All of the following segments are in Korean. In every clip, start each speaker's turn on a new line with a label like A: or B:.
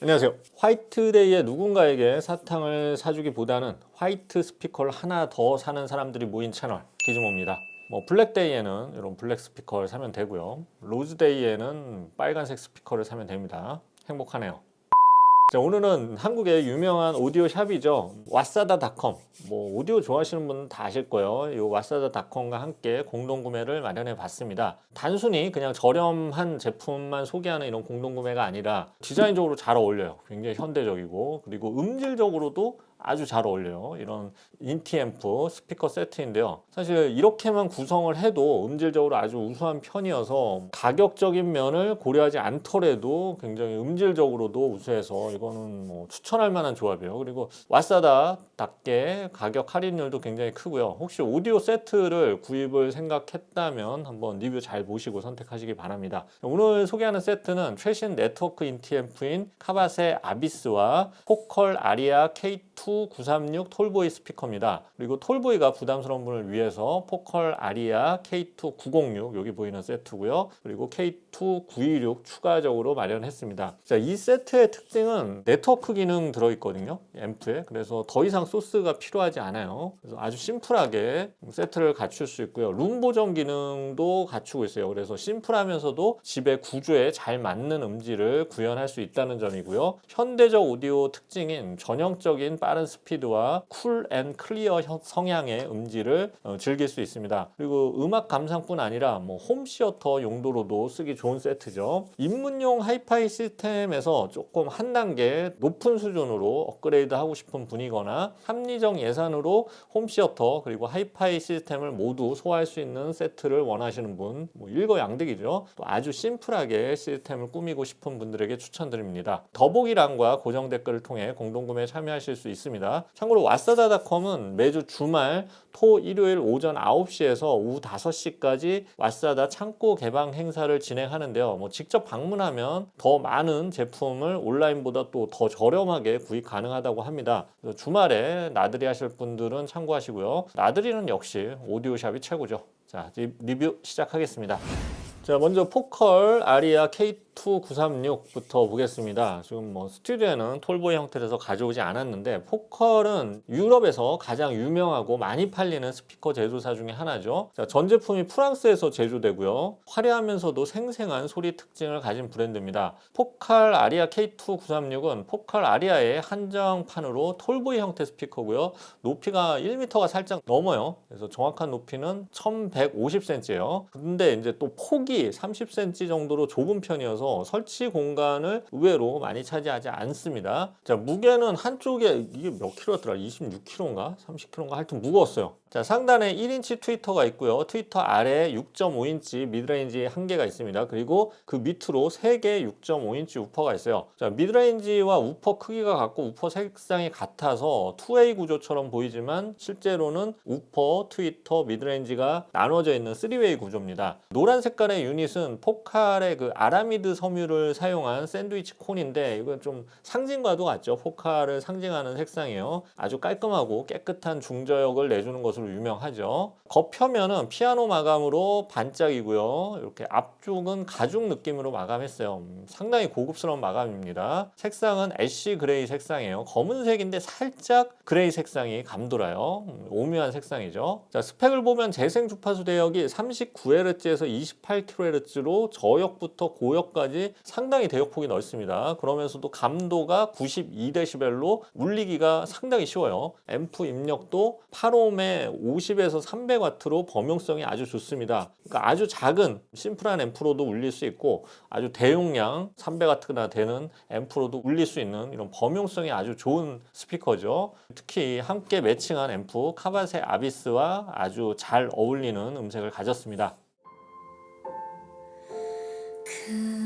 A: 안녕하세요. 화이트데이에 누군가에게 사탕을 사주기보다는 화이트 스피커를 하나 더 사는 사람들이 모인 채널 기즈모입니다. 뭐 블랙데이에는 이런 블랙 스피커를 사면 되고요. 로즈데이에는 빨간색 스피커를 사면 됩니다. 행복하네요. 자, 오늘은 한국의 유명한 오디오 샵이죠. 왓사다닷컴. 뭐 오디오 좋아하시는 분은 다 아실 거예요. 이 왓사다닷컴과 함께 공동 구매를 마련해 봤습니다. 단순히 그냥 저렴한 제품만 소개하는 이런 공동 구매가 아니라 디자인적으로 잘 어울려요. 굉장히 현대적이고 그리고 음질적으로도 아주 잘 어울려요. 이런 인티앰프 스피커 세트인데요. 사실 이렇게만 구성을 해도 음질적으로 아주 우수한 편이어서 가격적인 면을 고려하지 않더라도 굉장히 음질적으로도 우수해서 이거는 뭐 추천할 만한 조합이에요. 그리고 왓사다답게 가격 할인율도 굉장히 크고요. 혹시 오디오 세트를 구입을 생각했다면 한번 리뷰 잘 보시고 선택하시기 바랍니다. 오늘 소개하는 세트는 최신 네트워크 인티앰프인 카바세 아비스와 포컬 아리아 K2 936 톨보이 스피커입니다. 그리고 톨보이가 부담스러운 분을 위해서 포컬 아리아 K2 906 여기 보이는 세트고요. 그리고 K2 926 추가적으로 마련했습니다. 자, 이 세트의 특징은 네트워크 기능 들어있거든요. 앰프에. 그래서 더 이상 소스가 필요하지 않아요. 그래서 아주 심플하게 세트를 갖출 수 있고요. 룸 보정 기능도 갖추고 있어요. 그래서 심플하면서도 집의 구조에 잘 맞는 음질을 구현할 수 있다는 점이고요. 현대적 오디오 특징인 전형적인 빠른 스피드와 쿨 앤 클리어 형- 성향의 음질을 어, 즐길 수 있습니다. 그리고 음악 감상뿐 아니라 뭐 홈시어터 용도로도 쓰기 좋은 세트죠. 입문용 하이파이 시스템에서 조금 한 단계 높은 수준으로 업그레이드 하고 싶은 분이거나 합리적 예산으로 홈시어터 그리고 하이파이 시스템을 모두 소화할 수 있는 세트를 원하시는 분, 뭐 일거양득이죠. 또 아주 심플하게 시스템을 꾸미고 싶은 분들에게 추천드립니다. 더보기란과 고정 댓글을 통해 공동 구매에 참여하실 수 있습니다. 참고로 왓사다닷컴은 매주 주말 토 일요일 오전 9시에서 오후 5시까지 왓사다 창고 개방 행사를 진행하는데요. 뭐 직접 방문하면 더 많은 제품을 온라인보다 또 더 저렴하게 구입 가능하다고 합니다. 주말에 나들이 하실 분들은 참고하시고요. 나들이는 역시 오디오샵이 최고죠. 자, 리뷰 시작하겠습니다. 자, 먼저 포컬 아리아 K2 936부터 보겠습니다. 지금 뭐 스튜디오에는 톨보이 형태로서 가져오지 않았는데 포컬은 유럽에서 가장 유명하고 많이 팔리는 스피커 제조사 중에 하나죠. 자, 전 제품이 프랑스에서 제조되고요. 화려하면서도 생생한 소리 특징을 가진 브랜드입니다. 포칼 아리아 K2 936은 포칼 아리아의 한정판으로 톨보이 형태 스피커고요. 높이가 1m가 살짝 넘어요. 그래서 정확한 높이는 1150cm예요. 근데 이제 또 폭이 30cm 정도로 좁은 편이어서 설치 공간을 의외로 많이 차지하지 않습니다. 자, 무게는 한쪽에 이게 몇 킬로였더라? 26킬로인가? 30킬로인가? 하여튼 무거웠어요. 자, 상단에 1인치 트위터가 있고요. 트위터 아래에 6.5인치 미드레인지 한 개가 있습니다. 그리고 그 밑으로 3개의 6.5인치 우퍼가 있어요. 자, 미드레인지와 우퍼 크기가 같고 우퍼 색상이 같아서 2A 구조처럼 보이지만 실제로는 우퍼, 트위터, 미드레인지가 나눠져 있는 3웨이 구조입니다. 노란 색깔의 유닛은 포칼의 그 아라미드 섬유를 사용한 샌드위치 콘인데 이건 좀 상징과도 같죠. 포칼을 상징하는 색상이에요. 아주 깔끔하고 깨끗한 중저역을 내주는 것으로 유명하죠. 겉표면은 피아노 마감으로 반짝이고요. 이렇게 앞쪽은 가죽 느낌으로 마감했어요. 음, 상당히 고급스러운 마감입니다. 색상은 애쉬 그레이 색상이에요. 검은색인데 살짝 그레이 색상이 감돌아요. 음, 오묘한 색상이죠. 자, 스펙을 보면 재생 주파수 대역이 39Hz에서 28kHz로 저역부터 고역까지 상당히 대역폭이 넓습니다. 그러면서도 감도가 92dB로 울리기가 상당히 쉬워요. 앰프 입력도 8옴에 50에서 300W로 범용성이 아주 좋습니다. 그러니까 아주 작은 심플한 앰프로도 울릴 수 있고 아주 대용량 300W나 되는 앰프로도 울릴 수 있는 이런 범용성이 아주 좋은 스피커죠. 특히 함께 매칭한 앰프 카바세 아비스와 아주 잘 어울리는 음색을 가졌습니다.
B: 그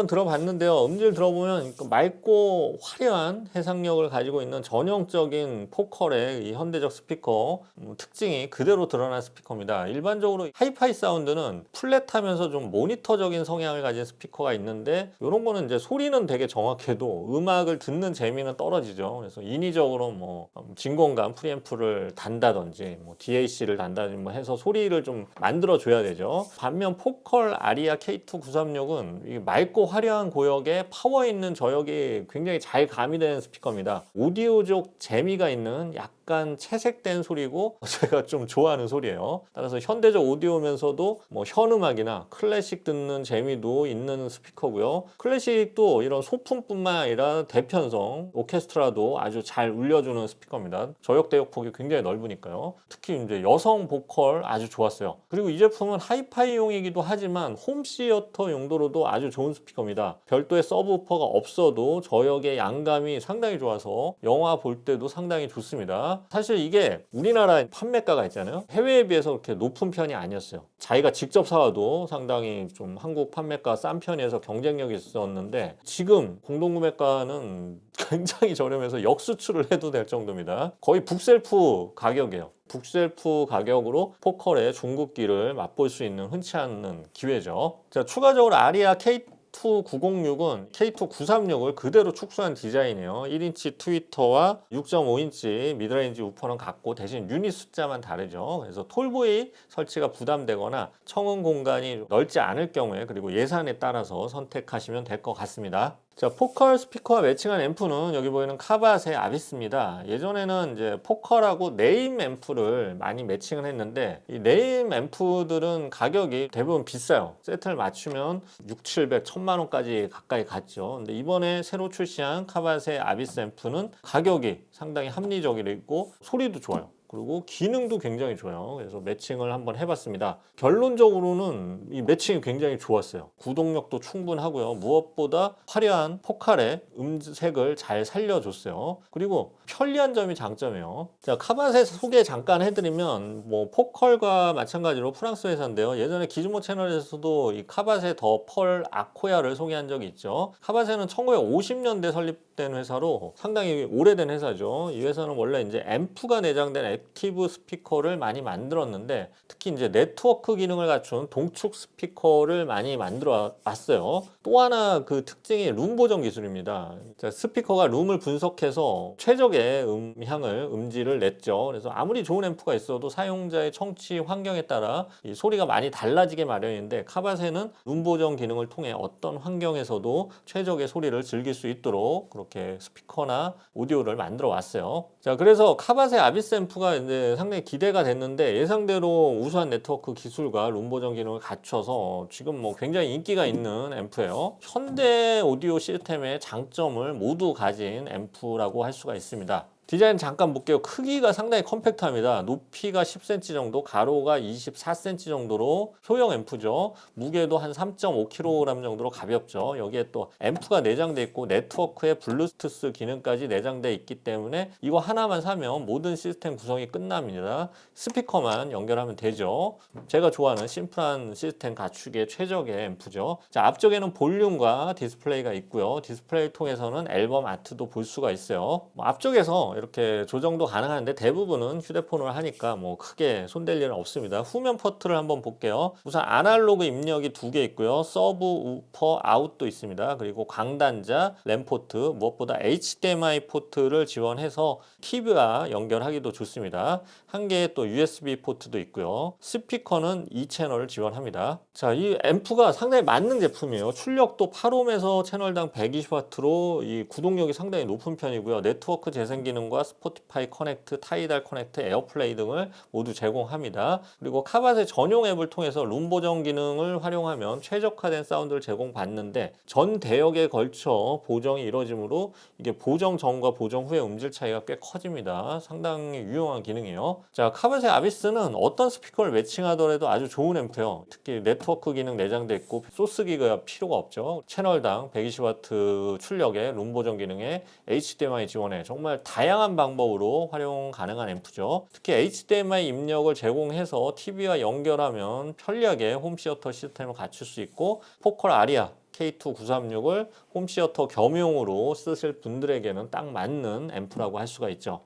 A: 한번 들어봤는데요. 음질 들어보면 그 맑고 화려한 해상력을 가지고 있는 전형적인 포컬의 이 현대적 스피커 음, 특징이 그대로 드러난 스피커입니다. 일반적으로 하이파이 사운드는 플랫하면서 좀 모니터적인 성향을 가진 스피커가 있는데 이런 거는 이제 소리는 되게 정확해도 음악을 듣는 재미는 떨어지죠. 그래서 인위적으로 뭐 음, 진공관 프리앰프를 단다든지 뭐 DAC를 단다든지 뭐 해서 소리를 좀 만들어 줘야 되죠. 반면 포컬 아리아 K2 936은 이 맑고 화려한 고역에 파워 있는 저역이 굉장히 잘 가미되는 스피커입니다. 오디오적 재미가 있는 약 간 채색된 소리고 제가 좀 좋아하는 소리예요. 따라서 현대적 오디오면서도 뭐 현음악이나 클래식 듣는 재미도 있는 스피커고요. 클래식도 이런 소품뿐만 아니라 대편성, 오케스트라도 아주 잘 울려주는 스피커입니다. 저역 대역 폭이 굉장히 넓으니까요. 특히 이제 여성 보컬 아주 좋았어요. 그리고 이 제품은 하이파이용이기도 하지만 홈시어터 용도로도 아주 좋은 스피커입니다. 별도의 서브우퍼가 없어도 저역의 양감이 상당히 좋아서 영화 볼 때도 상당히 좋습니다. 사실 이게 우리나라 판매가가 있잖아요. 해외에 비해서 그렇게 높은 편이 아니었어요. 자기가 직접 사와도 상당히 좀 한국 판매가 싼 편이어서 경쟁력이 있었는데 지금 공동구매가는 굉장히 저렴해서 역수출을 해도 될 정도입니다. 거의 북셀프 가격이에요. 북셀프 가격으로 포컬의 중국기를 맛볼 수 있는 흔치 않은 기회죠. 자, 추가적으로 아리아 K 2906은 K2936을 그대로 축소한 디자인이에요. 1인치 트위터와 6.5인치 미드레인지 우퍼는 같고 대신 유닛 숫자만 다르죠. 그래서 톨보이 설치가 부담되거나 청음 공간이 넓지 않을 경우에 그리고 예산에 따라서 선택하시면 될 것 같습니다. 자, 포컬 스피커와 매칭한 앰프는 여기 보이는 카바스의 아비스입니다. 예전에는 이제 포컬하고 네임 앰프를 많이 매칭을 했는데 이 네임 앰프들은 가격이 대부분 비싸요. 세트를 맞추면 6, 700, 1000만 원까지 가까이 갔죠. 근데 이번에 새로 출시한 카바스의 아비스 앰프는 가격이 상당히 합리적이고 소리도 좋아요. 그리고 기능도 굉장히 좋아요. 그래서 매칭을 한번 해봤습니다. 결론적으로는 이 매칭이 굉장히 좋았어요. 구동력도 충분하고요. 무엇보다 화려한 포칼의 음색을 잘 살려줬어요. 그리고 편리한 점이 장점이에요. 자, 카바셋 소개 잠깐 해드리면 뭐 포컬과 마찬가지로 프랑스 회사인데요. 예전에 기즈모 채널에서도 이 카바셋 더펄 아코야를 소개한 적이 있죠. 카바셋은 1950년대 설립된 회사로 상당히 오래된 회사죠. 이 회사는 원래 이제 앰프가 내장된 액티브 스피커를 많이 만들었는데 특히 이제 네트워크 기능을 갖춘 동축 스피커를 많이 만들어 왔어요. 또 하나 그 특징이 룸 보정 기술입니다. 자, 스피커가 룸을 분석해서 최적의 음향을 음질을 냈죠. 그래서 아무리 좋은 앰프가 있어도 사용자의 청취 환경에 따라 이 소리가 많이 달라지게 마련인데 카바세는 룸 보정 기능을 통해 어떤 환경에서도 최적의 소리를 즐길 수 있도록 그렇게 스피커나 오디오를 만들어 왔어요. 자, 그래서 카바세 아비스 앰프가 이제 상당히 기대가 됐는데 예상대로 우수한 네트워크 기술과 룸 보정 기능을 갖춰서 지금 뭐 굉장히 인기가 있는 앰프예요. 현대 오디오 시스템의 장점을 모두 가진 앰프라고 할 수가 있습니다. 디자인 잠깐 볼게요. 크기가 상당히 컴팩트합니다. 높이가 10cm 정도, 가로가 24cm 정도로 소형 앰프죠. 무게도 한 3.5kg 정도로 가볍죠. 여기에 또 앰프가 내장돼 있고 네트워크에 블루투스 기능까지 내장돼 있기 때문에 이거 하나만 사면 모든 시스템 구성이 끝납니다. 스피커만 연결하면 되죠. 제가 좋아하는 심플한 시스템 갖추기에 최적의 앰프죠. 자, 앞쪽에는 볼륨과 디스플레이가 있고요. 디스플레이 통해서는 앨범 아트도 볼 수가 있어요. 뭐 앞쪽에서 이렇게 조정도 가능한데 대부분은 휴대폰으로 하니까 뭐 크게 손댈 일은 없습니다. 후면 포트를 한번 볼게요. 우선 아날로그 입력이 두 개 있고요. 서브 우퍼 아웃도 있습니다. 그리고 광단자 램 포트 무엇보다 HDMI 포트를 지원해서 TV와 연결하기도 좋습니다. 한 개의 또 USB 포트도 있고요. 스피커는 2채널을 지원합니다. 자, 이 앰프가 상당히 맞는 제품이에요. 출력도 8옴에서 채널당 120W로 이 구동력이 상당히 높은 편이고요. 네트워크 재생 기능 과 스포티파이 커넥트, 타이달 커넥트, 에어플레이 등을 모두 제공합니다. 그리고 카바의 전용 앱을 통해서 룸 보정 기능을 활용하면 최적화된 사운드를 제공받는데 전 대역에 걸쳐 보정이 이루어지므로 이게 보정 전과 보정 후의 음질 차이가 꽤 커집니다. 상당히 유용한 기능이에요. 자, 카바의 아비스는 어떤 스피커를 매칭하더라도 아주 좋은 앰프예요. 특히 네트워크 기능 내장돼 있고 소스 기가 필요가 없죠. 채널당 120W 출력의 룸 보정 기능에 HDMI 지원에 정말 다양한 방법으로 활용 가능한 앰프죠. 특히 HDMI 입력을 제공해서 TV와 연결하면 편리하게 홈시어터 시스템을 갖출 수 있고 포컬 아리아 K2936을 홈시어터 겸용으로 쓰실 분들에게는 딱 맞는 앰프라고 할 수가 있죠.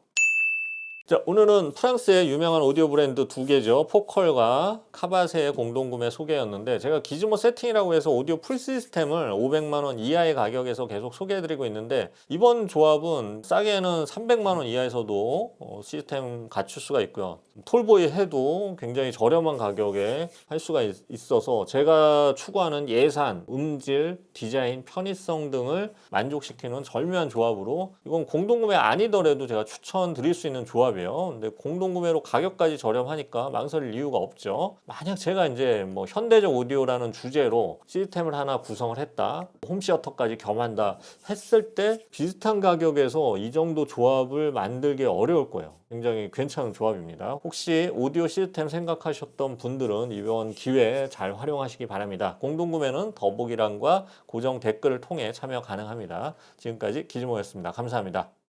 A: 자, 오늘은 프랑스의 유명한 오디오 브랜드 두 개죠. 포컬과 카바세의 공동구매 소개였는데 제가 기즈모 세팅이라고 해서 오디오 풀 시스템을 500만 원 이하의 가격에서 계속 소개해 드리고 있는데 이번 조합은 싸게는 300만 원 이하에서도 어, 시스템 갖출 수가 있고요. 톨보이 해도 굉장히 저렴한 가격에 할 수가 있, 있어서 제가 추구하는 예산, 음질, 디자인, 편의성 등을 만족시키는 절묘한 조합으로 이건 공동구매 아니더라도 제가 추천드릴 수 있는 조합 이에요. 근데 공동구매로 가격까지 저렴하니까 망설일 이유가 없죠. 만약 제가 이제 뭐 현대적 오디오라는 주제로 시스템을 하나 구성을 했다, 홈시어터까지 겸한다 했을 때 비슷한 가격에서 이 정도 조합을 만들기 어려울 거예요. 굉장히 괜찮은 조합입니다. 혹시 오디오 시스템 생각하셨던 분들은 이번 기회에 잘 활용하시기 바랍니다. 공동구매는 더보기란과 고정 댓글을 통해 참여 가능합니다. 지금까지 기즈모였습니다. 감사합니다.